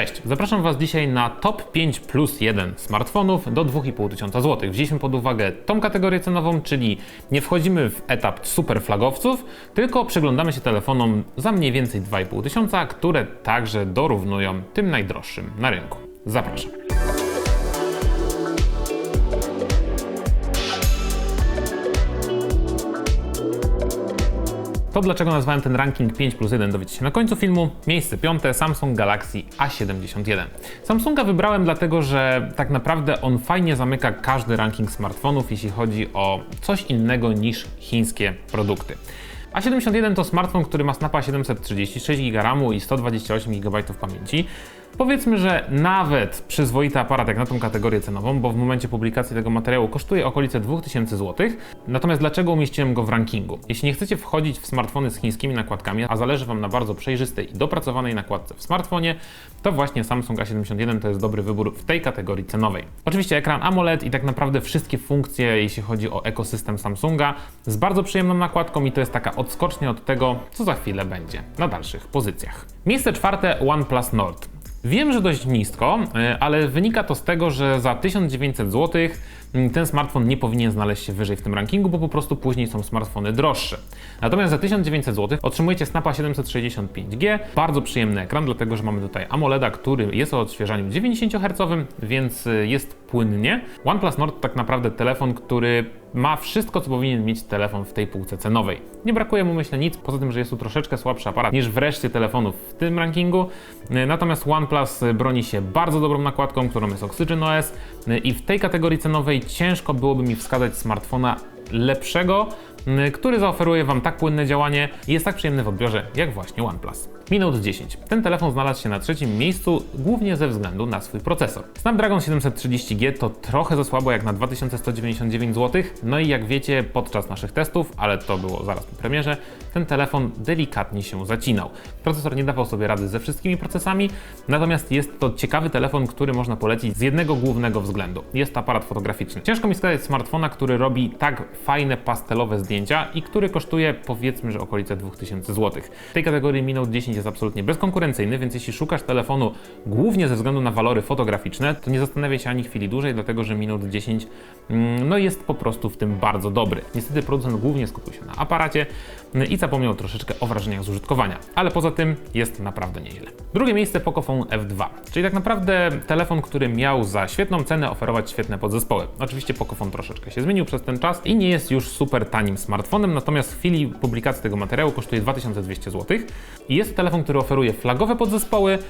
Cześć, zapraszam Was dzisiaj na top 5 plus 1 smartfonów do 2500 zł. Wzięliśmy pod uwagę tą kategorię cenową, czyli nie wchodzimy w etap super flagowców, tylko przyglądamy się telefonom za mniej więcej 2500, które także dorównują tym najdroższym na rynku. Zapraszam. To dlaczego nazwałem ten ranking 5 plus 1 dowiecie się na końcu filmu. Miejsce piąte Samsung Galaxy A71. Samsunga wybrałem dlatego, że tak naprawdę on fajnie zamyka każdy ranking smartfonów, jeśli chodzi o coś innego niż chińskie produkty. A71 to smartfon, który ma Snapa 736 GB i 128 GB pamięci. Powiedzmy, że nawet przyzwoity aparat jak na tą kategorię cenową, bo w momencie publikacji tego materiału kosztuje okolice 2000 zł. Natomiast dlaczego umieściłem go w rankingu? Jeśli nie chcecie wchodzić w smartfony z chińskimi nakładkami, a zależy Wam na bardzo przejrzystej i dopracowanej nakładce w smartfonie, to właśnie Samsung A71 to jest dobry wybór w tej kategorii cenowej. Oczywiście ekran AMOLED i tak naprawdę wszystkie funkcje, jeśli chodzi o ekosystem Samsunga, z bardzo przyjemną nakładką i to jest taka odskocznia od tego, co za chwilę będzie na dalszych pozycjach. Miejsce czwarte OnePlus Nord. Wiem, że dość nisko, y, ale wynika to z tego, że za 1900 zł mm, ten smartfon nie powinien znaleźć się wyżej w tym rankingu, bo po prostu później są smartfony droższe. Natomiast za 1900 zł otrzymujecie Snapa 765G, bardzo przyjemny ekran, dlatego że mamy tutaj AMOLEDa, który jest o odświeżaniu 90 Hz, więc y, jest płynnie. OnePlus Nord tak naprawdę telefon, który ma wszystko, co powinien mieć telefon w tej półce cenowej. Nie brakuje mu, myślę, nic, poza tym, że jest tu troszeczkę słabszy aparat niż wreszcie telefonów w tym rankingu. Y, Natomiast OnePlus broni się bardzo dobrą nakładką, którą jest Oxygen OS y, i w tej kategorii cenowej ciężko byłoby mi wskazać smartfona lepszego, który zaoferuje Wam tak płynne działanie i jest tak przyjemny w odbiorze jak właśnie OnePlus. Mi Note 10. Ten telefon znalazł się na trzecim miejscu głównie ze względu na swój procesor. Snapdragon 730G to trochę za słabo jak na 2199 zł, no i jak wiecie podczas naszych testów, ale to było zaraz po premierze, ten telefon delikatnie się zacinał. Procesor nie dawał sobie rady ze wszystkimi procesami, natomiast jest to ciekawy telefon, który można polecić z jednego głównego względu. Jest aparat fotograficzny. Ciężko mi wskazać smartfona, który robi tak fajne pastelowe zdjęcia i który kosztuje powiedzmy, że okolice 2000 zł. W tej kategorii Mi Note 10 jest absolutnie bezkonkurencyjny, więc jeśli szukasz telefonu głównie ze względu na walory fotograficzne, to nie zastanawiaj się ani chwili dłużej, dlatego że Mi Note 10 mm, no jest po prostu w tym bardzo dobry. Niestety producent głównie skupił się na aparacie mm, i zapomniał troszeczkę o wrażeniach z użytkowania, ale poza tym jest naprawdę nieźle. Drugie miejsce Pocophone F2, czyli tak naprawdę telefon, który miał za świetną cenę oferować świetne podzespoły. Oczywiście Pocophone troszeczkę się zmienił przez ten czas i nie jest już super tanim smartfonem, natomiast w chwili publikacji tego materiału kosztuje 2200 zł i jest to telefon, który oferuje flagowe podzespoły mm,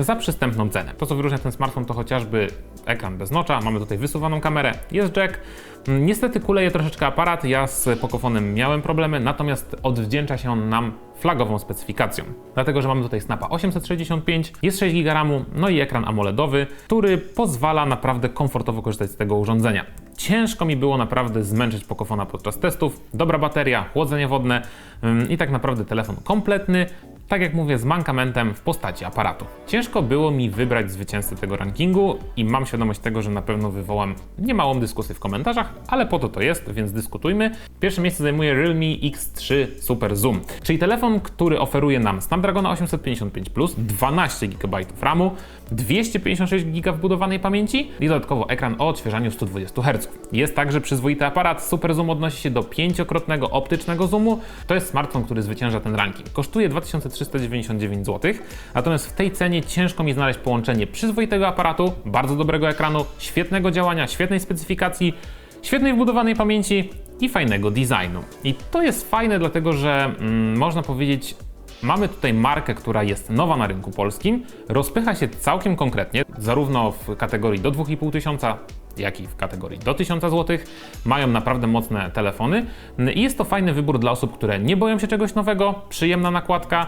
za przystępną cenę. To, co wyróżnia ten smartfon, to chociażby ekran bez nocza, mamy tutaj wysuwaną kamerę, jest jack. Mm, Niestety kuleje troszeczkę aparat, ja z Pocofonem miałem problemy, natomiast odwdzięcza się on nam flagową specyfikacją. Dlatego, że mamy tutaj Snapa 865, jest 6 GB RAMu, no i ekran AMOLEDowy, który pozwala naprawdę komfortowo korzystać z tego urządzenia. Ciężko mi było naprawdę zmęczyć Pocofona podczas testów. Dobra bateria, chłodzenie wodne ym, i tak naprawdę telefon kompletny, tak jak mówię, z mankamentem w postaci aparatu. Ciężko było mi wybrać zwycięzcę tego rankingu i mam świadomość tego, że na pewno wywołam niemałą dyskusję w komentarzach, ale po to to jest, więc dyskutujmy. Pierwsze miejsce zajmuje Realme X3 Super Zoom, czyli telefon, który oferuje nam Snapdragona 855 12 GB RAMu, 256 GB wbudowanej pamięci i dodatkowo ekran o odświeżaniu 120 Hz. Jest także przyzwoity aparat, Super Zoom odnosi się do pięciokrotnego optycznego zoomu. To jest smartfon, który zwycięża ten ranking. Kosztuje 2399 zł, natomiast w tej cenie ciężko mi znaleźć połączenie przyzwoitego aparatu, bardzo dobrego ekranu, świetnego działania, świetnej specyfikacji, świetnej wbudowanej pamięci i fajnego designu. I to jest fajne, dlatego że mm, można powiedzieć, Mamy tutaj markę, która jest nowa na rynku polskim, rozpycha się całkiem konkretnie, zarówno w kategorii do 2500, jak i w kategorii do 1000 zł. Mają naprawdę mocne telefony i jest to fajny wybór dla osób, które nie boją się czegoś nowego, przyjemna nakładka,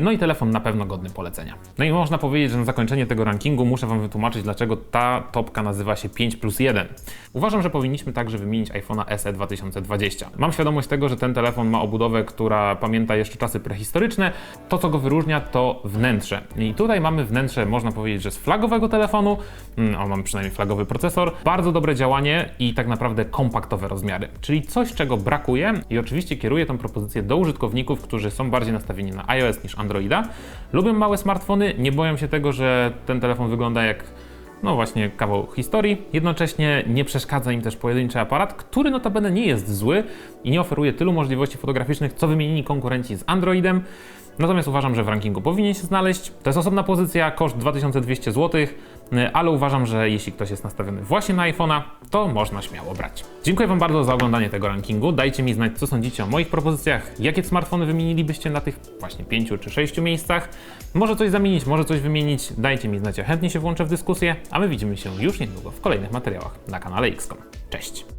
no i telefon na pewno godny polecenia. No i można powiedzieć, że na zakończenie tego rankingu muszę Wam wytłumaczyć, dlaczego ta topka nazywa się 5 plus 1. Uważam, że powinniśmy także wymienić iPhone'a SE 2020. Mam świadomość tego, że ten telefon ma obudowę, która pamięta jeszcze czasy prehistoryczne. To, co go wyróżnia, to wnętrze. I tutaj mamy wnętrze, można powiedzieć, że z flagowego telefonu, mm, on ma przynajmniej flagowy procesor, bardzo dobre działanie i tak naprawdę kompaktowe rozmiary, czyli coś, czego brakuje i oczywiście kieruję tę propozycję do użytkowników, którzy są bardziej nastawieni na iOS niż Androida. Lubią małe smartfony, nie boją się tego, że ten telefon wygląda jak no właśnie kawał historii. Jednocześnie nie przeszkadza im też pojedynczy aparat, który notabene nie jest zły i nie oferuje tylu możliwości fotograficznych, co wymienili konkurenci z Androidem. Natomiast uważam, że w rankingu powinien się znaleźć. To jest osobna pozycja, koszt 2200 zł, ale uważam, że jeśli ktoś jest nastawiony właśnie na iPhone'a, to można śmiało brać. Dziękuję Wam bardzo za oglądanie tego rankingu. Dajcie mi znać, co sądzicie o moich propozycjach, jakie smartfony wymienilibyście na tych właśnie pięciu czy sześciu miejscach. Może coś zamienić, może coś wymienić. Dajcie mi znać, ja chętnie się włączę w dyskusję, a my widzimy się już niedługo w kolejnych materiałach na kanale XCOM. Cześć!